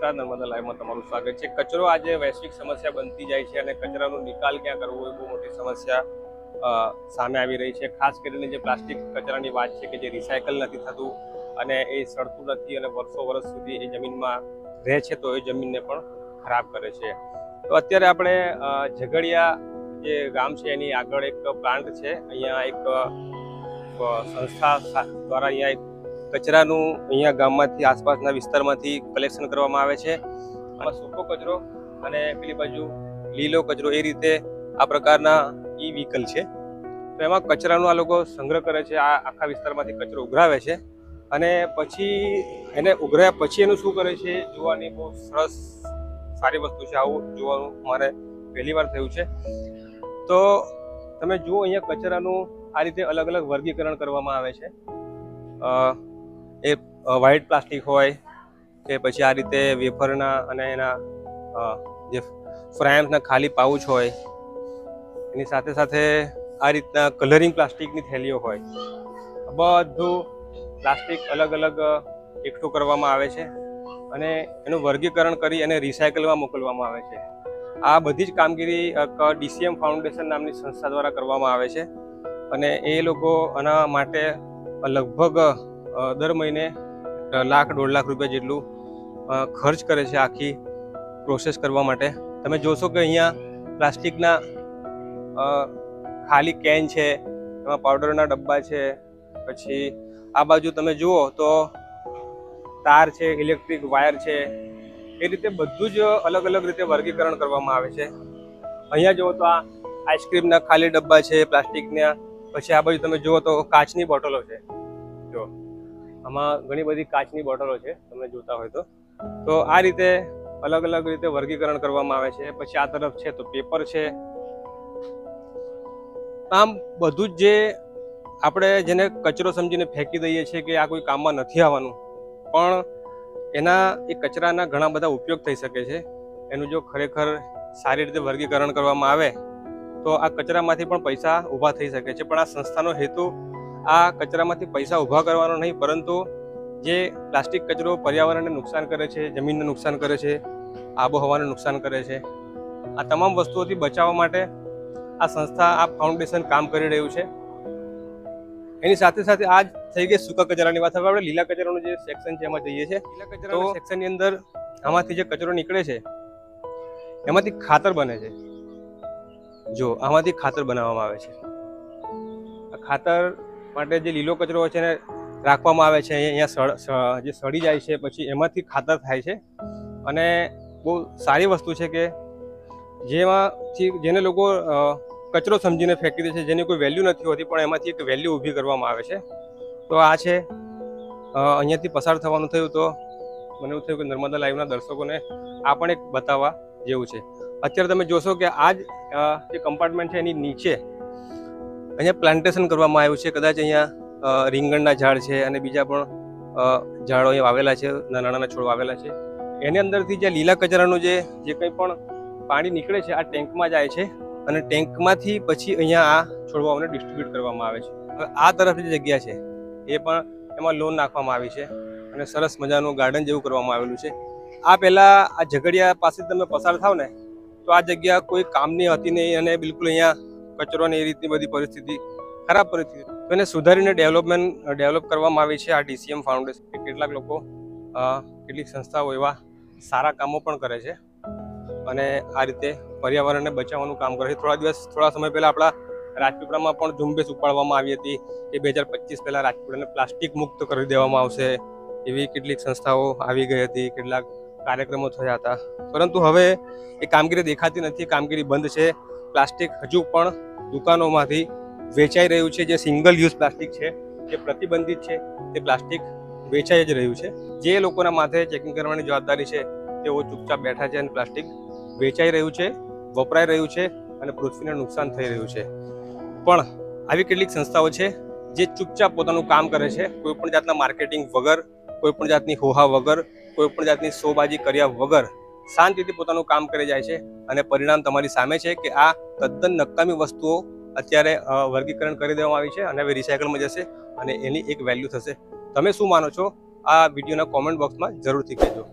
નમસ્કાર, નર્મદા લાઈવમાં તમારું સ્વાગત છે. કચરો આજે વૈશ્વિક સમસ્યા બનતી જાય છે અને કચરાનો નિકાલ ક્યાં કરવો એ બહુ મોટી સમસ્યા સામે આવી રહી છે. ખાસ કરીને જે પ્લાસ્ટિક કચરાની વાત છે કે જે રિસાયકલ નથી થતું અને એ સડતું નથી અને વર્ષો વર્ષ સુધી એ જમીનમાં રહે છે, તો એ જમીનને પણ ખરાબ કરે છે. તો અત્યારે આપણે ઝઘડિયા જે ગામ છે, એની આગળ એક પ્લાન્ટ છે. અહીંયા એક સંસ્થા દ્વારા અહીંયા એક કચરાનું અહીંયા ગામમાંથી આસપાસના વિસ્તારમાંથી કલેક્શન કરવામાં આવે છે. આમાં સૂકો કચરો અને પેલી બાજુ લીલો કચરો એ રીતે આ પ્રકારના ઈ વ્હીકલ છે. તો એમાં કચરાનો આ લોકો સંગ્રહ કરે છે, આ આખા વિસ્તારમાંથી કચરો ઉઘરાવે છે. અને પછી એને ઉઘરાયા પછી એનું શું કરે છે, જોવાની બહુ સરસ સારી વસ્તુ છે આવું જોવાનું મારે પહેલી વાર થયું છે. તો તમે જુઓ અહીંયા કચરાનું આ રીતે અલગ અલગ વર્ગીકરણ કરવામાં આવે છે. એ વ્હાઇટ પ્લાસ્ટિક હોય કે પછી આ રીતે વેફરના અને એના જે ફ્રાયમ્સના ખાલી પાઉચ હોય, એની સાથે સાથે આ રીતના કલરિંગ પ્લાસ્ટિકની થેલીઓ હોય. બધું પ્લાસ્ટિક અલગ અલગ એકઠું કરવામાં આવે છે અને એનું વર્ગીકરણ કરી અને રિસાયકલમાં મોકલવામાં આવે છે. આ બધી જ કામગીરી ડીસીએમ ફાઉન્ડેશન નામની સંસ્થા દ્વારા કરવામાં આવે છે અને એ લોકો આના માટે લગભગ દર મહિને લાખ, દોઢ લાખ રૂપિયા જેટલું ખર્ચ કરે છે આખી પ્રોસેસ કરવા માટે. તમે જોશો કે અહીંયા પ્લાસ્ટિકના ખાલી કેન છે, એમાં પાવડરના ડબ્બા છે, પછી આ બાજુ તમે જુઓ તો તાર છે ઇલેક્ટ્રિક વાયર છે, એ રીતે બધું જ અલગ અલગ રીતે વર્ગીકરણ કરવામાં આવે છે. અહીંયા જુઓ તો આ આઈસ્ક્રીમના ખાલી ડબ્બા છે, પ્લાસ્ટિકના, પછી આ બાજુ તમે જુઓ તો કાચની બોટલો છે. જો આમાં ઘણી બધી કાચની બોટલો છે તમે જોતા હોય તો. તો આ રીતે અલગ અલગ રીતે વર્ગીકરણ કરવામાં આવે છે. પછી આ તરફ છે તો પેપર છે. આમ બધું જ જે આપણે જેને કચરો સમજીને ફેંકી દઈએ છીએ કે આ કોઈ કામમાં નથી આવવાનું, પણ એના, એ કચરાના ઘણા બધા ઉપયોગ થઈ શકે છે. એનું જો ખરેખર સારી રીતે વર્ગીકરણ કરવામાં આવે, તો આ કચરામાંથી પણ પૈસા ઊભા થઈ શકે છે. પણ આ સંસ્થાનો હેતુ આ કચરામાંથી પૈસા ઊભા કરવાનો નહીં પરંતુ જે પ્લાસ્ટિક કચરો પર્યાવરણને નુકસાન કરે છે જમીનને નુકસાન કરે છે આબોહવાને નુકસાન કરે છે આ તમામ વસ્તુઓથી બચાવવા માટે આ સંસ્થા આ ફાઉન્ડેશન કામ કરી રહ્યું છે. એની સાથે સાથે આ થઈ ગઈ સૂકા કચરાની વાત. હવે આપણે લીલા કચરાનું જે સેક્શન છે એમાં જઈએ છીએ. લીલા કચરા સેક્શનની અંદર આમાંથી જે કચરો નીકળે છે એમાંથી ખાતર બને છે. જો આમાંથી ખાતર બનાવવામાં આવે છે. આ ખાતર માટે જે લીલો કચરો છે એને રાખવામાં આવે છે, અહીંયા જે સડી જાય છે, પછી એમાંથી ખાતર થાય છે. અને બહુ સારી વસ્તુ છે કે જેમાંથી, જેને લોકો કચરો સમજીને ફેંકી દે છે, જેની કોઈ વેલ્યુ નથી હોતી, પણ એમાંથી એક વેલ્યુ ઊભી કરવામાં આવે છે. તો આ છે અહીંયાથી પસાર થવાનું થયું તો મને એવું થયું કે નર્મદા લાઈવના દર્શકોને આ પણ એક બતાવવા જેવું છે. અત્યારે તમે જોશો કે આ જે કમ્પાર્ટમેન્ટ છે એની નીચે અહીંયા પ્લાન્ટેશન કરવામાં આવ્યું છે. કદાચ અહીંયા રીંગણના ઝાડ છે અને બીજા પણ ઝાડો અહીંયા વાવેલા છે. નાના નાના છોડ વાવેલા છે. એની અંદરથી જે લીલા કચરાનું જે જે કંઈ પણ પાણી નીકળે છે, આ ટેન્કમાં જાય છે અને ટેન્કમાંથી પછી અહીંયા આ છોડવાઓને ડિસ્ટ્રીબ્યુટ કરવામાં આવે છે. આ તરફ જે જગ્યા છે, એ પણ એમાં લોન નાખવામાં આવી છે અને સરસ મજાનું ગાર્ડન જેવું કરવામાં આવેલું છે. આ પહેલાં આ ઝઘડિયા પાસે તમે પસાર થાવ ને, તો આ જગ્યા કોઈ કામની હતી નહીં અને બિલકુલ અહીંયા કચરો ને એ રીતની બધી પરિસ્થિતિ ખરાબ પરિસ્થિતિ. તો એને સુધારીને ડેવલપમેન્ટ, ડેવલપ કરવામાં આવી છે આ ડીસીએમ ફાઉન્ડેશન. કેટલાક લોકો કેટલીક સંસ્થાઓ એવા સારા કામો પણ કરે છે અને આ રીતે પર્યાવરણને બચાવવાનું કામ કરે છે. થોડા દિવસ, થોડા સમય પહેલાં આપણા રાજપીપળામાં પણ ઝુંબેશ ઉપાડવામાં આવી હતી. કે બે હજાર પચીસ પહેલાં રાજપીપળાને પ્લાસ્ટિક મુક્ત કરી દેવામાં આવશે એવી કેટલીક સંસ્થાઓ આવી ગઈ હતી, કેટલાક કાર્યક્રમો થયા હતા. પરંતુ હવે એ કામગીરી દેખાતી નથી, કામગીરી બંધ છે. પ્લાસ્ટિક હજુ પણ દુકાનોમાંથી વેચાઈ રહ્યું છે, જે સિંગલ યુઝ પ્લાસ્ટિક છે, જે પ્રતિબંધિત છે, તે પ્લાસ્ટિક વેચાઈ જ રહ્યું છે. જે લોકોના માથે ચેકિંગ કરવાની જવાબદારી છે, તેઓ ચૂપચાપ બેઠા છે અને પ્લાસ્ટિક વેચાઈ રહ્યું છે, વપરાઈ રહ્યું છે અને પૃથ્વીને નુકસાન થઈ રહ્યું છે. પણ આવી કેટલીક સંસ્થાઓ છે, જે ચૂપચાપ પોતાનું કામ કરે છે કોઈપણ જાતના માર્કેટિંગ વગર કોઈપણ જાતની હોહા વગર કોઈપણ જાતની સોબાજી કર્યા વગર શાંતિથી પોતાનું કામ કરી જાય છે અને પરિણામ તમારી સામે છે કે આ તદ્દન નકામી વસ્તુઓ અત્યારે વર્ગીકરણ કરી દેવામાં આવી છે અને હવે રિસાયકલમાં જશે અને એની એક વેલ્યુ થશે. તમે શું માનો છો? આ વિડીયોના કોમેન્ટ બોક્સમાં જરૂરથી કહેજો.